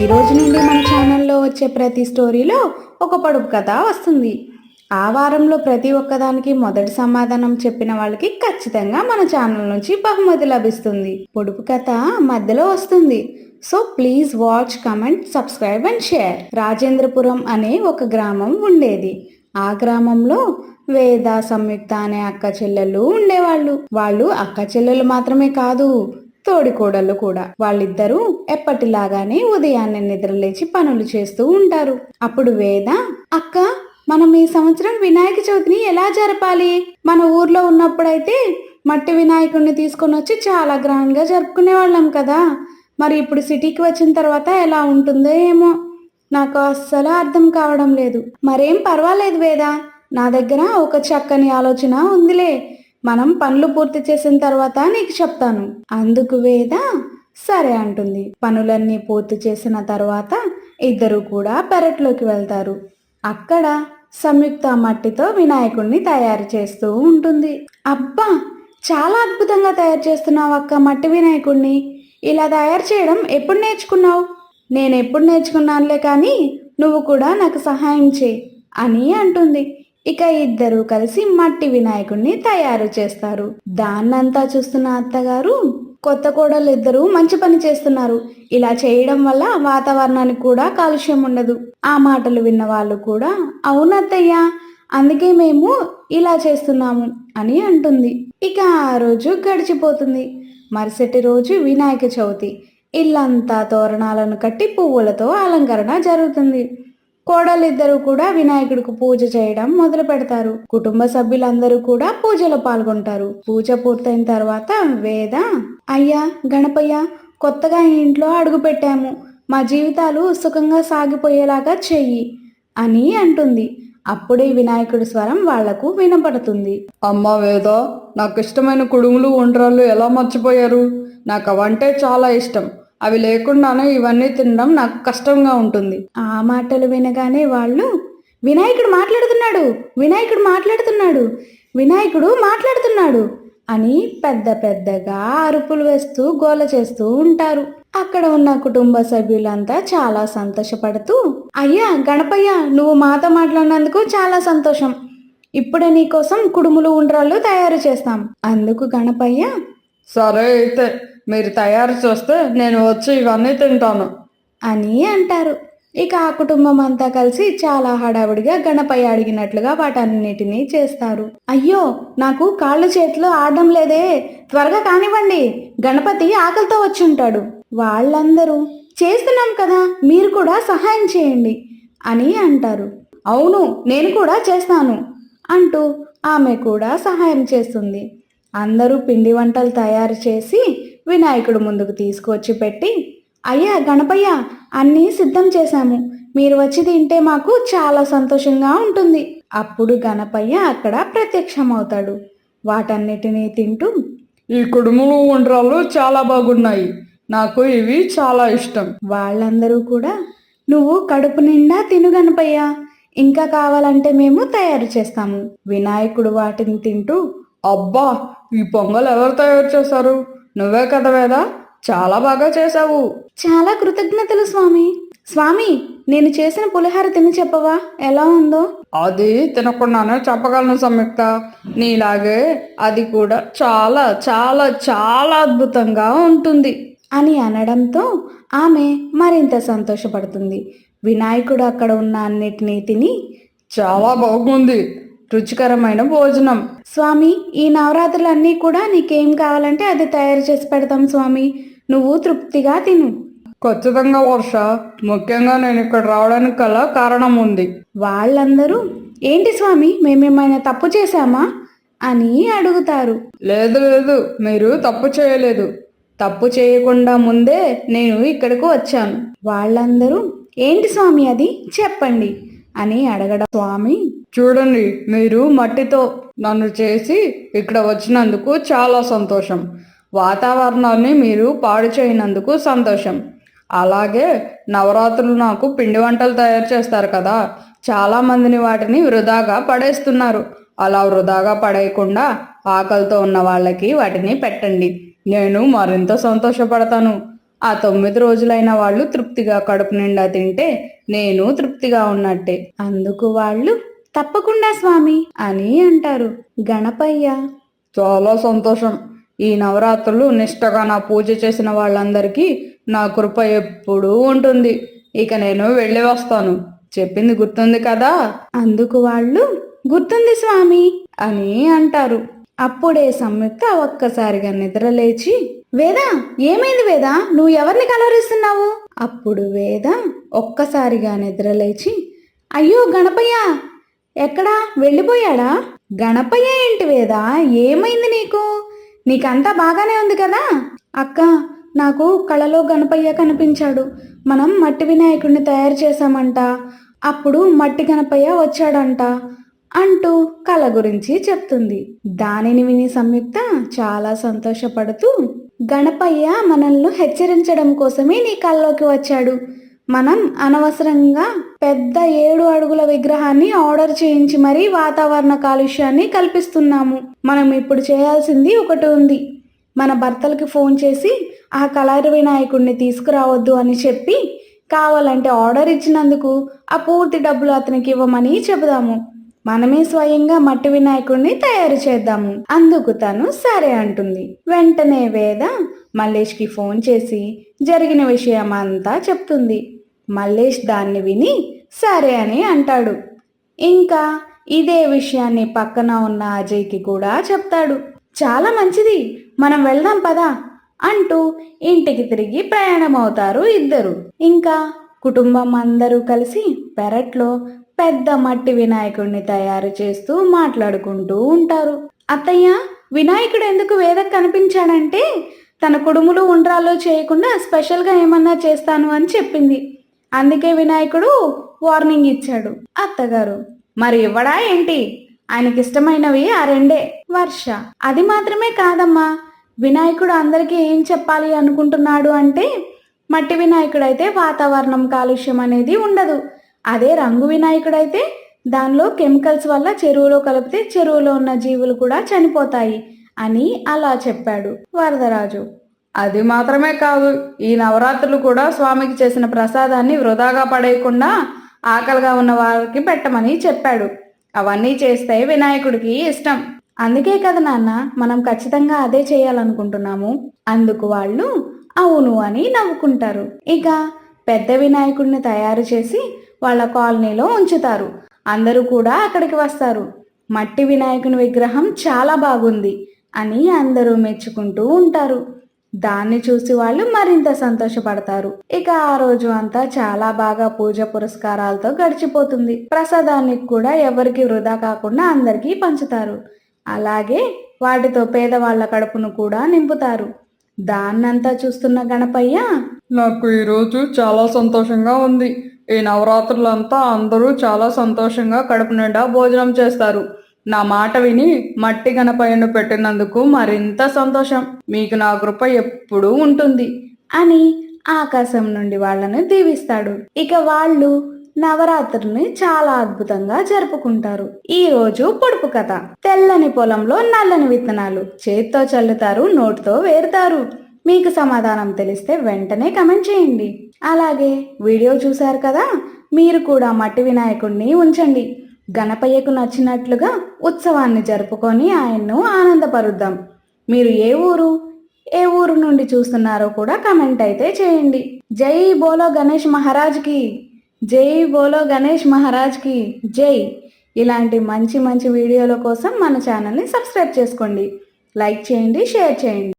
ఈ రోజు నుండి మన ఛానల్లో వచ్చే ప్రతి స్టోరీలో ఒక పొడుపు కథ వస్తుంది. ఆ వారంలో ప్రతి ఒక్కదానికి మొదటి సమాధానం చెప్పిన వాళ్ళకి ఖచ్చితంగా మన ఛానల్ నుంచి బహుమతి లభిస్తుంది. పొడుపు కథ మధ్యలో వస్తుంది. So please watch comment subscribe and share. Rajendrapuram అనే ఒక గ్రామం ఉండేది. ఆ గ్రామంలో వేద సంయుక్త అనే అక్క చెల్లెళ్ళు ఉండేవాళ్ళు. వాళ్ళు అక్క చెల్లెలు మాత్రమే కాదు తోడికోడళ్ళు కూడా. వాళ్ళిద్దరూ ఎప్పటిలాగానే ఉదయాన్నే నిద్రలేచి పనులు చేస్తూ ఉంటారు. అప్పుడు వేద అక్క మనం ఈ సంవత్సరం వినాయక చవితిని ఎలా జరపాలి? మన ఊర్లో ఉన్నప్పుడైతే మట్టి వినాయకుడిని తీసుకొని వచ్చి చాలా గ్రాండ్గా జరుపుకునే వాళ్ళం కదా. మరి ఇప్పుడు సిటీకి వచ్చిన తర్వాత ఎలా ఉంటుందో ఏమో. నాకు అస్సలు అర్థం కావడం లేదు. మరేం పర్వాలేదు వేదా. నా దగ్గర ఒక చక్కని ఆలోచన ఉందిలే. మనం పనులు పూర్తి చేసిన తర్వాత నీకు చెప్తాను. అందుకు వేద సరే అంటుంది. పనులన్నీ పూర్తి చేసిన తర్వాత ఇద్దరు కూడా పెరట్లోకి వెళ్తారు. అక్కడ సంయుక్త మట్టితో వినాయకుడిని తయారు చేస్తూ ఉంటుంది. అబ్బా! చాలా అద్భుతంగా తయారు చేస్తున్నావు అక్క మట్టి వినాయకుడిని ఇలా తయారు చేయడం ఎప్పుడు నేర్చుకున్నావు? నేను ఎప్పుడు నేర్చుకున్నానులే కానీ నువ్వు కూడా నాకు సహాయం చేయి అని అంటుంది. ఇక ఇద్దరు కలిసి మట్టి వినాయకుడిని తయారు చేస్తారు. దాన్నంతా చూస్తున్న అత్తగారు కొత్త కోడలు ఇద్దరు మంచి పని చేస్తున్నారు. ఇలా చేయడం వల్ల వాతావరణానికి కూడా కాలుష్యం ఉండదు. ఆ మాటలు విన్న వాళ్ళు కూడా అవునత్తయ్యా అందుకే మేము ఇలా చేస్తున్నాము అని అంటుంది. ఇక ఆ రోజు గడిచిపోతుంది. మరుసటి రోజు వినాయక చవితి. ఇల్లంతా తోరణాలను కట్టి పువ్వులతో అలంకరణ జరుగుతుంది. కోడలిద్దరూ కూడా వినాయకుడికి పూజ చేయడం మొదలు పెడతారు. కుటుంబ సభ్యులందరూ కూడా పూజలో పాల్గొంటారు. పూజ పూర్తయిన తర్వాత వేద అయ్యా గణపయ్య కొత్తగా ఈ ఇంట్లో అడుగు పెట్టాము. మా జీవితాలు సుఖంగా సాగిపోయేలాగా చెయ్యి అని అంటుంది. అప్పుడే వినాయకుడి స్వరం వాళ్ళకు వినపడుతుంది. అమ్మ వేద నాకు ఇష్టమైన కుడుములు ఉండ్రాళ్ళు ఎలా మర్చిపోయారు? నాకు అవంటే చాలా ఇష్టం. అవి లేకుండానే ఇవన్నీ తినడం నాకు కష్టంగా ఉంటుంది. ఆ మాటలు వినగానే వాళ్ళు వినాయకుడు మాట్లాడుతున్నాడు వినాయకుడు మాట్లాడుతున్నాడు వినాయకుడు మాట్లాడుతున్నాడు అని పెద్ద పెద్దగా అరుపులు వేస్తూ గోల చేస్తూ ఉంటారు. అక్కడ ఉన్న కుటుంబ సభ్యులంతా చాలా సంతోషపడుతూ అయ్యా గణపయ్య నువ్వు మాతో మాట్లాడినందుకు చాలా సంతోషం. ఇప్పుడే నీకోసం కుడుములు ఉండ్రాళ్ళు తయారు చేస్తాం. అందుకు గణపయ్య సరే అయితే మీరు తయారు చూస్తే నేను వచ్చి ఇవన్నీ తింటాను. అని అంటారు. ఇక ఆ కుటుంబం అంతా కలిసి చాలా హడావుడిగా గణపయ్య అడిగినట్లుగా వాటన్నిటినీ చేస్తారు. అయ్యో నాకు కాళ్ళు చేతులు ఆడడం లేదే. త్వరగా కానివ్వండి. గణపతి ఆకలితో వచ్చి ఉంటాడు వాళ్ళందరూ చేస్తున్నాం కదా మీరు కూడా సహాయం చేయండి అని అంటారు. అవును నేను కూడా చేస్తాను అంటూ ఆమె కూడా సహాయం చేస్తుంది. అందరూ పిండి వంటలు తయారు చేసి వినాయకుడు ముందుకు తీసుకువచ్చి పెట్టి అయ్యా గణపయ్య అన్నీ సిద్ధం చేశాము. మీరు వచ్చి తింటే మాకు చాలా సంతోషంగా ఉంటుంది. అప్పుడు గణపయ్య అక్కడ ప్రత్యక్షమవుతాడు. వాటన్నిటినీ తింటూ ఈ కుడుములు ఉండ్రాళ్ళు చాలా బాగున్నాయి. నాకు ఇవి చాలా ఇష్టం. వాళ్ళందరూ కూడా నువ్వు కడుపు నిండా తిను గణపయ్య. ఇంకా కావాలంటే మేము తయారు చేస్తాము. వినాయకుడు వాటిని తింటూ అబ్బా ఈ పొంగల్ ఎవరు తయారు చేశారు? నువ్వే కదా వేద? చాలా బాగా చేశావు. చాలా కృతజ్ఞతలు స్వామి. స్వామి నేను చేసిన పులిహార తిని చెప్పవా? ఎలా ఉందో? అది తినకుండానే చెప్పగలను సంయుక్త. నీలాగే అది కూడా చాలా చాలా చాలా అద్భుతంగా ఉంటుంది. అని అనడంతో ఆమె మరింత సంతోషపడుతుంది. వినాయకుడు అక్కడ ఉన్న అన్నిటినీ తిని చాలా బాగుంది. రుచికరమైన భోజనం. స్వామి ఈ నవరాత్రులన్నీ కూడా నీకేం కావాలంటే అది తయారు చేసి పెడతాం స్వామి. నువ్వు తృప్తిగా తిను. ఖచ్చితంగా వర్ష. ముఖ్యంగా నేను ఇక్కడ రావడానికి గల కారణం ఉంది. వాళ్ళందరూ ఏంటి స్వామి మేమేమైనా తప్పు చేశామా? అని అడుగుతారు. లేదు లేదు మీరు తప్పు చేయలేదు. తప్పు చేయకుండా ముందే నేను ఇక్కడికి వచ్చాను. వాళ్ళందరూ ఏంటి స్వామి అది? చెప్పండి. అని అడగడం. స్వామి చూడండి మీరు మట్టితో నన్ను చేసి ఇక్కడ వచ్చినందుకు చాలా సంతోషం. వాతావరణాన్ని మీరు పాడు చేయనందుకు సంతోషం. అలాగే నవరాత్రులు నాకు పిండి వంటలు తయారు చేస్తారు కదా చాలా మందిని వాటిని వృధాగా పడేస్తున్నారు. అలా వృధాగా పడేయకుండా ఆకలితో ఉన్న వాళ్ళకి వాటిని పెట్టండి. నేను మరింత సంతోషపడతాను. ఆ తొమ్మిది రోజులైన వాళ్ళు తృప్తిగా కడుపు నిండా తింటే నేను తృప్తిగా ఉన్నట్టే. అందుకు వాళ్ళు తప్పకుండా స్వామి అని అంటారు. గణపయ్య. చాలా సంతోషం. ఈ నవరాత్రులు నిష్టగా నా పూజ చేసిన వాళ్ళందరికీ నా కృప ఎప్పుడూ ఉంటుంది. ఇక నేను వెళ్ళి వస్తాను. చెప్పింది గుర్తుంది కదా? అందుకు వాళ్ళు గుర్తుంది స్వామి అని అంటారు. అప్పుడే సంయుక్త ఒక్కసారిగా నిద్రలేచి వేద ఏమైంది వేద? నువ్వు ఎవరిని కలవరిస్తున్నావు? అప్పుడు వేద ఒక్కసారిగా నిద్రలేచి అయ్యో గణపయ్య ఎక్కడా? వెళ్ళిపోయాడా? గణపయ్య ఏంటి వేదా? ఏమైంది నీకు? నీకంతా బాగానే ఉంది కదా? అక్క నాకు కళలో గణపయ్య కనిపించాడు. మనం మట్టి వినాయకుడిని తయారు చేశామంట. అప్పుడు మట్టి గణపయ్య వచ్చాడంట అంటూ కళ గురించి చెప్తుంది. దానిని విని సంయుక్త చాలా సంతోషపడుతూ గణపయ్య మనల్ని హెచ్చరించడం కోసమే నీ కళ్ళలోకి వచ్చాడు. మనం అనవసరంగా పెద్ద ఏడు అడుగుల విగ్రహాన్ని ఆర్డర్ చేయించి మరీ వాతావరణ కాలుష్యాన్ని కల్పిస్తున్నాము. మనం ఇప్పుడు చేయాల్సింది ఒకటి ఉంది. మన భర్తలకి ఫోన్ చేసి ఆ కలర్ వినాయకుడిని తీసుకురావద్దు అని చెప్పి కావాలంటే ఆర్డర్ ఇచ్చినందుకు ఆ పూర్తి డబ్బులు అతనికి ఇవ్వమని చెబుదాము. మనమే స్వయంగా మట్టి వినాయకుడిని తయారు చేద్దాము. అందుకు తను సరే అంటుంది. వెంటనే వేద మల్లేష్కి ఫోన్ చేసి జరిగిన విషయం అంతా చెప్తుంది. మల్లేష్ దాన్ని విని సరే అని అంటాడు. ఇంకా ఇదే విషయాన్ని పక్కన ఉన్న అజయ్కి కూడా చెప్తాడు. చాలా మంచిది మనం వెళ్దాం పదా అంటూ ఇంటికి తిరిగి ప్రయాణం అవుతారు ఇద్దరు. ఇంకా కుటుంబం అందరూ కలిసి పెరట్లో పెద్ద మట్టి వినాయకుడిని తయారు చేస్తూ మాట్లాడుకుంటూ ఉంటారు. అత్తయ్య వినాయకుడు ఎందుకు వేదకు కనిపించాడంటే తన కుడుములు ఉండ్రాలు చేయకుండా స్పెషల్గా ఏమన్నా చేస్తాను అని చెప్పింది. అందుకే వినాయకుడు వార్నింగ్ ఇచ్చాడు. అత్తగారు మరి ఇవ్వడా ఏంటి? ఆయనకి ఇష్టమైనవి ఆ రెండే. వర్ష అది మాత్రమే కాదమ్మా. వినాయకుడు అందరికీ ఏం చెప్పాలి అనుకుంటున్నాడు అంటే మట్టి వినాయకుడైతే వాతావరణం కాలుష్యం అనేది ఉండదు. అదే రంగు వినాయకుడైతే దానిలో కెమికల్స్ వల్ల చెరువులో కలిపితే చెరువులో ఉన్న జీవులు కూడా చనిపోతాయి అని అలా చెప్పాడు వరదరాజు. అది మాత్రమే కాదు ఈ నవరాత్రులు కూడా స్వామికి చేసిన ప్రసాదాన్ని వృధాగా పడేయకుండా ఆకలిగా ఉన్న వారికి పెట్టమని చెప్పాడు. అవన్నీ చేస్తే వినాయకుడికి ఇష్టం. అందుకే కదా నాన్న మనం ఖచ్చితంగా అదే చేయాలనుకుంటున్నాము. అందుకు వాళ్ళు అవును అని నవ్వుకుంటారు. ఇక పెద్ద వినాయకుడిని తయారు చేసి వాళ్ళ కాలనీలో ఉంచుతారు. అందరూ కూడా అక్కడికి వస్తారు. మట్టి వినాయకుని విగ్రహం చాలా బాగుంది అని అందరూ మెచ్చుకుంటూ ఉంటారు. దాన్ని చూసి వాళ్ళు మరింత సంతోషపడతారు. ఇక ఆ రోజు అంతా చాలా బాగా పూజ పురస్కారాలతో గడిచిపోతుంది. ప్రసాదానికి కూడా ఎవరికి వృధా కాకుండా అందరికీ పంచుతారు. అలాగే వాటితో పేదవాళ్ళ కడుపును కూడా నింపుతారు. దాన్నంతా చూస్తున్న గణపయ్య నాకు ఈరోజు చాలా సంతోషంగా ఉంది. ఈ నవరాత్రులంతా అందరూ చాలా సంతోషంగా కడుపు నిండా భోజనం చేస్తారు. నా మాట విని మట్టి గణపయ్యను పెట్టినందుకు మరింత సంతోషం. మీకు నా కృప ఎప్పుడూ ఉంటుంది అని ఆకాశం నుండి వాళ్ళని దీవిస్తాడు. ఇక వాళ్ళు నవరాత్రుల్ని చాలా అద్భుతంగా జరుపుకుంటారు. ఈ రోజు పొడుపు కథ. తెల్లని పొలంలో నల్లని విత్తనాలు చేత్తో చల్లుతారు నోటితో వేరుతారు. మీకు సమాధానం తెలిస్తే వెంటనే కమెంట్ చేయండి. అలాగే వీడియో చూశారు కదా? మీరు కూడా మట్టి వినాయకుడిని ఉంచండి. గణపయ్యకు నచ్చినట్లుగా ఉత్సవాన్ని జరుపుకొని ఆయన్ను ఆనందపరుద్దాం. మీరు ఏ ఊరు ఏ ఊరు నుండి చూస్తున్నారో కూడా కమెంట్ అయితే చేయండి. జై బోలో గణేష్ మహారాజ్కి జై బోలో గణేష్ మహారాజ్కి జై. ఇలాంటి మంచి మంచి వీడియోల కోసం మన ఛానల్ని సబ్స్క్రైబ్ చేసుకోండి. లైక్ చేయండి షేర్ చేయండి.